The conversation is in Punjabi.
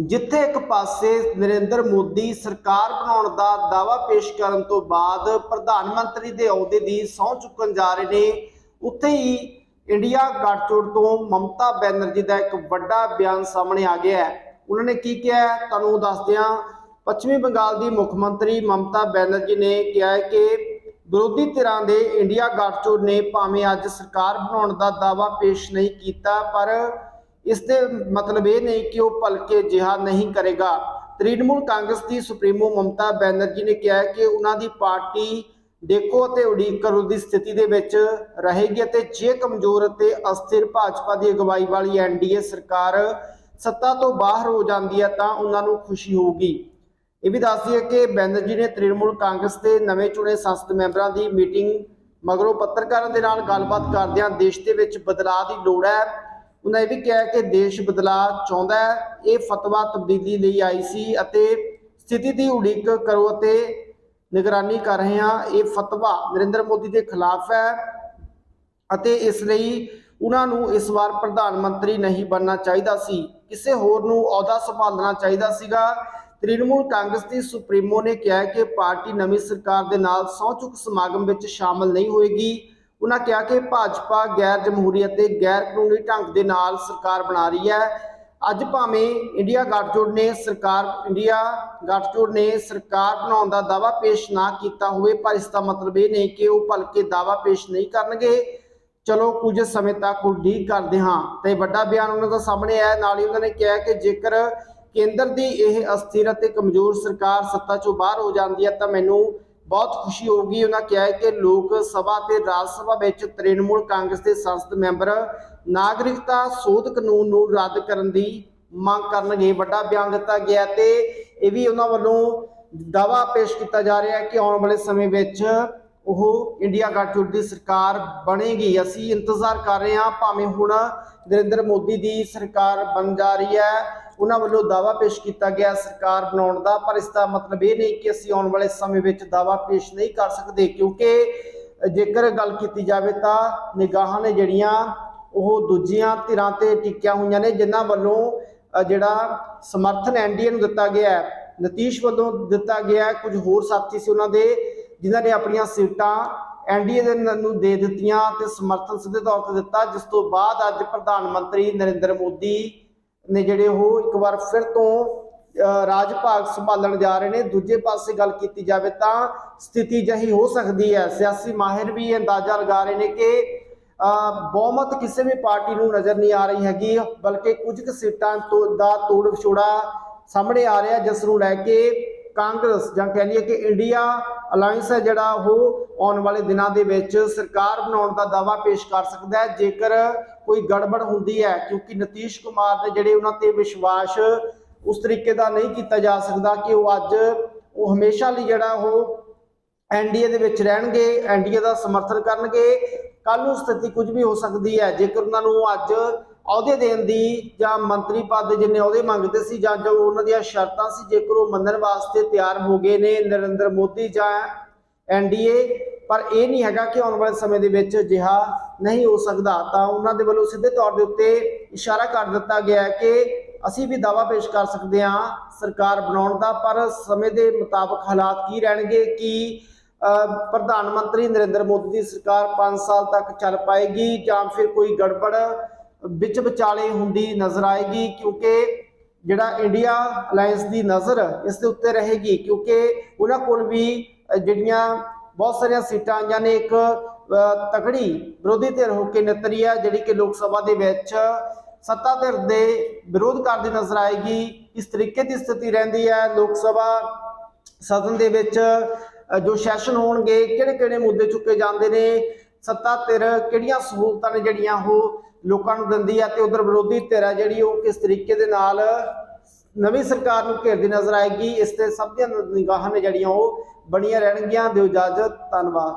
ਜਿੱਥੇ ਇੱਕ ਪਾਸੇ ਨਰਿੰਦਰ ਮੋਦੀ ਸਰਕਾਰ ਬਣਾਉਣ ਦਾ ਦਾਅਵਾ ਪੇਸ਼ ਕਰਨ ਤੋਂ ਬਾਅਦ ਪ੍ਰਧਾਨ ਮੰਤਰੀ ਦੇ ਅਹੁਦੇ ਦੀ ਸਹੁੰ ਚੁੱਕਣ ਜਾ ਰਹੇ ਨੇ, ਉੱਥੇ ਹੀ ਇੰਡੀਆ ਗੱਠਜੋੜ ਤੋਂ ਮਮਤਾ ਬੈਨਰਜੀ ਦਾ ਇੱਕ ਵੱਡਾ ਬਿਆਨ ਸਾਹਮਣੇ ਆ ਗਿਆ ਹੈ। ਉਹਨਾਂ ਨੇ ਕੀ ਕਿਹਾ ਤੁਹਾਨੂੰ ਦੱਸਦੇ ਹਾਂ ਪੱਛਮੀ ਬੰਗਾਲ ਦੀ ਮੁੱਖ ਮੰਤਰੀ ਮਮਤਾ ਬੈਨਰਜੀ ਨੇ ਕਿਹਾ ਹੈ ਕਿ ਵਿਰੋਧੀ ਧਿਰਾਂ ਦੇ ਇੰਡੀਆ ਗੱਠਜੋੜ ਨੇ ਭਾਵੇਂ ਅੱਜ ਸਰਕਾਰ ਬਣਾਉਣ ਦਾ ਦਾਅਵਾ ਪੇਸ਼ ਨਹੀਂ ਕੀਤਾ, ਪਰ ਇਸ ਦੇ ਮਤਲਬ ਇਹ ਨਹੀਂ ਕਿ ਉਹ ਭਲਕੇ ਜਿਹਾ ਨਹੀਂ ਕਰੇਗਾ। ਤ੍ਰਿਣਮੂਲ ਕਾਂਗਰਸ ਦੀ ਸੁਪਰੀਮੋ ਮਮਤਾ ਬੈਨਰਜੀ ਨੇ ਕਿਹਾ ਹੈ ਕਿ ਉਹਨਾਂ ਦੀ ਪਾਰਟੀ ਦੇਖੋ ਅਤੇ ਉਡੀਕ ਕਰੋ ਦੀ ਸਥਿਤੀ ਦੇ ਵਿੱਚ ਰਹੇਗੀ ਅਤੇ ਜੇ ਕਮਜ਼ੋਰ ਅਤੇ ਅਸਥਿਰ ਭਾਜਪਾ ਦੀ ਅਗਵਾਈ ਵਾਲੀ ਐਨਡੀਏ ਸਰਕਾਰ ਸੱਤਾ ਤੋਂ ਬਾਹਰ ਹੋ ਜਾਂਦੀ ਹੈ ਤਾਂ ਉਹਨਾਂ ਨੂੰ ਖੁਸ਼ੀ ਹੋਊਗੀ। ਇਹ ਵੀ ਦੱਸ ਦਈਏ ਕਿ ਬੈਨਰਜੀ ਨੇ ਤ੍ਰਿਣਮੂਲ ਕਾਂਗਰਸ ਦੇ ਨਵੇਂ ਚੁਣੇ ਸੰਸਦ ਮੈਂਬਰਾਂ ਦੀ ਮੀਟਿੰਗ ਮਗਰੋਂ ਪੱਤਰਕਾਰਾਂ ਦੇ ਨਾਲ ਗੱਲਬਾਤ ਕਰਦਿਆਂ ਦੇਸ਼ ਦੇ ਵਿੱਚ ਬਦਲਾਅ ਦੀ ਲੋੜ ਹੈ। ਉਹਨਾਂ ਇਹ ਵੀ ਕਿਹਾ ਕਿ ਦੇਸ਼ ਬਦਲਾਅ ਚਾਹੁੰਦਾ ਹੈ। ਇਹ ਫਤਵਾ ਤਬਦੀਲੀ ਲਈ ਆਈ ਸੀ ਅਤੇ ਸਥਿਤੀ ਦੀ ਉਡੀਕ ਕਰੋ ਅਤੇ ਨਿਗਰਾਨੀ ਕਰ ਰਹੇ ਹਾਂ। ਇਹ ਫਤਵਾ ਨਰਿੰਦਰ ਮੋਦੀ ਦੇ ਖਿਲਾਫ ਹੈ ਅਤੇ ਇਸ ਲਈ ਉਹਨਾਂ ਨੂੰ ਇਸ ਵਾਰ ਪ੍ਰਧਾਨ ਮੰਤਰੀ ਨਹੀਂ ਬਣਨਾ ਚਾਹੀਦਾ ਸੀ। ਕਿਸੇ ਹੋਰ ਨੂੰ ਅਹੁਦਾ ਸੰਭਾਲਣਾ ਚਾਹੀਦਾ ਸੀਗਾ। ਤ੍ਰਿਣਮੂਲ ਕਾਂਗਰਸ ਦੀ ਸੁਪਰੀਮੋ ਨੇ ਕਿਹਾ ਕਿ ਪਾਰਟੀ ਨਵੀਂ ਸਰਕਾਰ ਦੇ ਨਾਲ ਸਹੁੰ ਚੁੱਕ ਸਮਾਗਮ ਵਿੱਚ ਸ਼ਾਮਲ ਨਹੀਂ ਹੋਏਗੀ। ਉਹਨਾਂ ਕਿਹਾ ਕਿ ਭਾਜਪਾ ਗੈਰ ਜਮਹੂਰੀ ਅਤੇ ਗੈਰ ਕਾਨੂੰਨੀ ਢੰਗ ਦੇ ਨਾਲ ਸਰਕਾਰ ਬਣਾ ਰਹੀ ਹੈ। ਅੱਜ ਭਾਵੇਂ ਇੰਡੀਆ ਗੱਠਜੋੜ ਨੇ ਸਰਕਾਰ, ਇੰਡੀਆ ਗੱਠਜੋੜ ਨੇ ਸਰਕਾਰ ਬਣਾਉਣ ਦਾ ਦਾਅਵਾ ਪੇਸ਼ ਨਾ ਕੀਤਾ ਹੋਵੇ, ਪਰ ਇਸ ਦਾ ਮਤਲਬ ਇਹ ਨਹੀਂ ਕਿ ਉਹ ਭਲਕੇ ਦਾਅਵਾ ਪੇਸ਼ ਨਹੀਂ ਕਰਨਗੇ। ਚਲੋ ਕੁਝ ਸਮੇਂ ਤੱਕ ਉਡੀਕ ਕਰਦੇ ਹਾਂ ਤੇ ਵੱਡਾ ਬਿਆਨ ਉਹਨਾਂ ਦਾ ਸਾਹਮਣੇ ਆਇਆ। ਨਾਲ ਹੀ ਉਹਨਾਂ ਨੇ ਕਿਹਾ ਕਿ ਜੇਕਰ ਕੇਂਦਰ ਦੀ ਇਹ ਅਸਥਿਰ ਅਤੇ ਕਮਜ਼ੋਰ ਸਰਕਾਰ ਸੱਤਾ ਚੋਂ ਬਾਹਰ ਹੋ ਜਾਂਦੀ ਹੈ ਤਾਂ ਮੈਨੂੰ ਬਹੁਤ ਖੁਸ਼ੀ ਹੋਊਗੀ। ਉਹਨਾਂ ਕਿਹਾ ਕਿ ਲੋਕ ਸਭਾ ਤੇ ਰਾਜ ਸਭਾ ਵਿੱਚ ਤ੍ਰਿਣਮੂਲ ਕਾਂਗਰਸ ਦੇ ਸੰਸਦ ਮੈਂਬਰ ਨਾਗਰਿਕਤਾ ਸੋਧ ਕਾਨੂੰਨ ਨੂੰ ਰੱਦ ਕਰਨ ਦੀ ਮੰਗ ਕਰਨਗੇ। ਵੱਡਾ ਬਿਆਨ ਦਿੱਤਾ ਗਿਆ ਤੇ ਇਹ ਵੀ ਉਹਨਾਂ ਵੱਲੋਂ ਦਾਵਾ ਪੇਸ਼ ਕੀਤਾ ਜਾ ਰਿਹਾ ਹੈ ਕਿ ਆਉਣ ਵਾਲੇ ਸਮੇਂ ਵਿੱਚ ਉਹ ਇੰਡੀਆ ਗੱਠਜੋੜ ਦੀ ਸਰਕਾਰ ਬਣੇਗੀ। ਅਸੀਂ ਇੰਤਜ਼ਾਰ ਕਰ ਰਹੇ ਹਾਂ। ਭਾਵੇਂ ਹੁਣ ਨਰਿੰਦਰ ਮੋਦੀ ਦੀ ਸਰਕਾਰ ਬਣ ਜਾ ਰਹੀ ਹੈ ਉਹਨਾਂ ਵੱਲੋਂ ਦਾਵਾ ਪੇਸ਼ ਕੀਤਾ ਗਿਆ ਸਰਕਾਰ ਬਣਾਉਣ ਦਾ, ਪਰ ਇਸ ਦਾ ਮਤਲਬ ਇਹ ਨਹੀਂ ਕਿ ਅਸੀਂ ਆਉਣ ਵਾਲੇ ਸਮੇਂ ਵਿੱਚ ਦਾਵਾ ਪੇਸ਼ ਨਹੀਂ ਕਰ ਸਕਦੇ, ਕਿਉਂਕਿ ਜੇਕਰ ਗੱਲ ਕੀਤੀ ਜਾਵੇ ਤਾਂ ਨਿਗਾਹਾਂ ਨੇ ਜਿਹੜੀਆਂ ਉਹ ਦੂਜੀਆਂ ਧਿਰਾਂ ਤੇ ਟਿਕੀਆਂ ਹੋਈਆਂ ਨੇ, ਜਿਨ੍ਹਾਂ ਵੱਲੋਂ ਜਿਹੜਾ ਸਮਰਥਨ ਐਨਡੀਏ ਨੂੰ ਦਿੱਤਾ ਗਿਆ ਹੈ, ਨਤੀਸ਼ ਵੱਲੋਂ ਦਿੱਤਾ ਗਿਆ ਕੁਝ ਹੋਰ ਸਾਥੀ ਸੀ ਉਹਨਾਂ ਦੇ, ਜਿਨ੍ਹਾਂ ਨੇ ਆਪਣੀਆਂ ਸੀਟਾਂ ਐਨਡੀਏ ਦੇ ਨੂੰ ਦੇ ਦਿੱਤੀਆਂ ਤੇ ਸਮਰਥਨ ਸਿੱਧੇ ਤੌਰ ਤੇ ਦਿੱਤਾ, ਜਿਸ ਤੋਂ ਬਾਅਦ ਅੱਜ ਪ੍ਰਧਾਨ ਮੰਤਰੀ ਨਰਿੰਦਰ ਮੋਦੀ ਨੇ ਜਿਹੜੇ ਉਹ ਇੱਕ ਵਾਰ ਫਿਰ ਤੋਂ ਰਾਜ ਭਾਗ ਸੰਭਾਲਣ ਜਾ ਰਹੇ ਨੇ। ਦੂਜੇ ਪਾਸੇ ਗੱਲ ਕੀਤੀ ਜਾਵੇ ਤਾਂ ਸਥਿਤੀ ਜਹੀ ਹੋ ਸਕਦੀ ਹੈ। ਸਿਆਸੀ ਮਾਹਿਰ ਵੀ ਇਹ ਅੰਦਾਜ਼ਾ ਲਗਾ ਰਹੇ ਨੇ ਕਿ ਬਹੁਮਤ ਕਿਸੇ ਵੀ ਪਾਰਟੀ ਨੂੰ ਨਜ਼ਰ ਨਹੀਂ ਆ ਰਹੀ ਹੈਗੀ, ਬਲਕਿ ਕੁਝ ਕੁ ਸੀਟਾਂ ਤੋਂ ਦਾ ਤੋੜ ਵਿਛੋੜਾ ਸਾਹਮਣੇ ਆ ਰਿਹਾ, ਜਿਸ ਨੂੰ ਲੈ ਕੇ ਕਾਂਗਰਸ ਜਾਂ ਕਹਿ ਲਈਏ ਕਿ ਇੰਡੀਆ ਅਲਾਈਅੰਸ ਹੈ ਜਿਹੜਾ ਉਹ ਆਉਣ ਵਾਲੇ ਦਿਨਾਂ ਦੇ ਵਿੱਚ ਸਰਕਾਰ ਬਣਾਉਣ ਦਾ ਦਾਅਵਾ ਪੇਸ਼ ਕਰ ਸਕਦਾ ਹੈ। ਜੇਕਰ ਕੋਈ ਗੜਬੜ ਹੁੰਦੀ ਹੈ, ਕਿਉਂਕਿ ਨਤੀਸ਼ ਕੁਮਾਰ ਦੇ ਜਿਹੜੇ ਉਹਨਾਂ ਤੇ ਵਿਸ਼ਵਾਸ ਉਸ ਤਰੀਕੇ ਦਾ ਨਹੀਂ ਕੀਤਾ ਜਾ ਸਕਦਾ ਕਿ ਉਹ ਅੱਜ ਉਹ ਹਮੇਸ਼ਾ ਲਈ ਜਿਹੜਾ ਉਹ ਐਨਡੀਏ ਦੇ ਵਿੱਚ ਰਹਿਣਗੇ ਐਨਡੀਏ ਦਾ ਸਮਰਥਨ ਕਰਨਗੇ। ਕੱਲ ਨੂੰ ਸਥਿਤੀ ਕੁਝ ਵੀ ਹੋ ਸਕਦੀ ਹੈ। ਜੇਕਰ ਉਹਨਾਂ ਨੂੰ ਅੱਜ ਅਹੁਦੇ ਦੇਣ ਦੀ ਜਾਂ ਮੰਤਰੀ ਪਦ ਦੇ ਜਿੰਨੇ ਅਹੁਦੇ ਮੰਗਦੇ ਸੀ ਜਾਂ ਜੋ ਉਹਨਾਂ ਦੀਆਂ ਸ਼ਰਤਾਂ ਸੀ, ਜੇਕਰ ਉਹ ਮੰਨਣ ਵਾਸਤੇ ਤਿਆਰ ਹੋ ਗਏ ਨੇ ਨਰਿੰਦਰ ਮੋਦੀ ਜਾਂ ਐਨਡੀਏ ਪਰ ਇਹ ਨਹੀਂ ਹੈਗਾ ਕਿ ਆਉਣ ਵਾਲੇ ਸਮੇਂ ਦੇ ਵਿੱਚ ਅਜਿਹਾ ਨਹੀਂ ਹੋ ਸਕਦਾ। ਤਾਂ ਉਹਨਾਂ ਦੇ ਵੱਲੋਂ ਸਿੱਧੇ ਤੌਰ ਦੇ ਉੱਤੇ ਇਸ਼ਾਰਾ ਕਰ ਦਿੱਤਾ ਗਿਆ ਹੈ ਕਿ ਅਸੀਂ ਵੀ ਦਾਵਾ ਪੇਸ਼ ਕਰ ਸਕਦੇ ਹਾਂ ਸਰਕਾਰ ਬਣਾਉਣ ਦਾ, ਪਰ ਸਮੇਂ ਦੇ ਮੁਤਾਬਕ ਹਾਲਾਤ ਕੀ ਰਹਿਣਗੇ, ਕਿ ਪ੍ਰਧਾਨ ਮੰਤਰੀ ਨਰਿੰਦਰ ਮੋਦੀ ਦੀ ਸਰਕਾਰ 5 ਸਾਲ ਤੱਕ ਚੱਲ ਪਾਏਗੀ ਜਾਂ ਫਿਰ ਕੋਈ ਗੜਬੜ ਵਿੱਚ ਵਿਚਾਲੇ ਹੁੰਦੀ ਨਜ਼ਰ ਆਏਗੀ ਕਿਉਂਕਿ ਜਿਹੜਾ ਇੰਡੀਆ ਅਲਾਈਅੰਸ ਦੀ ਨਜ਼ਰ ਇਸ ਦੇ ਉੱਤੇ ਰਹੇਗੀ ਕਿਉਂਕਿ ਉਹਨਾਂ ਕੋਲ ਵੀ ਜਿਹੜੀਆਂ ਬਹੁਤ ਸਾਰੀਆਂ ਸੀਟਾਂ ਆਈਆਂ ਨੇ ਇੱਕ ਤਕੜੀ ਵਿਰੋਧੀ ਧਿਰ ਹੋ ਕੇ ਨਿਤਰੀ ਹੈ, ਜਿਹੜੀ ਕਿ ਲੋਕ ਸਭਾ ਦੇ ਵਿੱਚ ਸੱਤਾ ਧਿਰ ਦੇ ਵਿਰੋਧ ਕਰਦੀ ਨਜ਼ਰ ਆਏਗੀ ਇਸ ਤਰੀਕੇ ਦੀ ਸਥਿਤੀ ਰਹਿੰਦੀ ਹੈ, ਲੋਕ ਸਭਾ ਸਦਨ ਦੇ ਵਿੱਚ ਜੋ ਸੈਸ਼ਨ ਹੋਣਗੇ ਕਿਹੜੇ ਕਿਹੜੇ ਮੁੱਦੇ ਚੁੱਕੇ ਜਾਂਦੇ ਨੇ, ਸੱਤਾ ਧਿਰ ਕਿਹੜੀਆਂ ਸਹੂਲਤਾਂ ਨੇ ਜਿਹੜੀਆਂ ਉਹ ਲੋਕਾਂ ਨੂੰ ਦਿੰਦੀ ਹੈ ਤੇ ਉਧਰ ਵਿਰੋਧੀ ਧਿਰ ਹੈ ਜਿਹੜੀ ਉਹ ਕਿਸ ਤਰੀਕੇ ਦੇ ਨਾਲ ਨਵੀਂ ਸਰਕਾਰ ਨੂੰ ਘੇਰਦੀ ਨਜ਼ਰ ਆਏਗੀ, ਇਸ ਤੇ ਸਭ ਦੀਆਂ ਨਿਗਾਹਾਂ ਨੇ ਜਿਹੜੀਆਂ ਉਹ ਬਣੀਆਂ ਰਹਿਣਗੀਆਂ। ਦਿਓ ਇਜਾਜ਼ਤ, ਧੰਨਵਾਦ।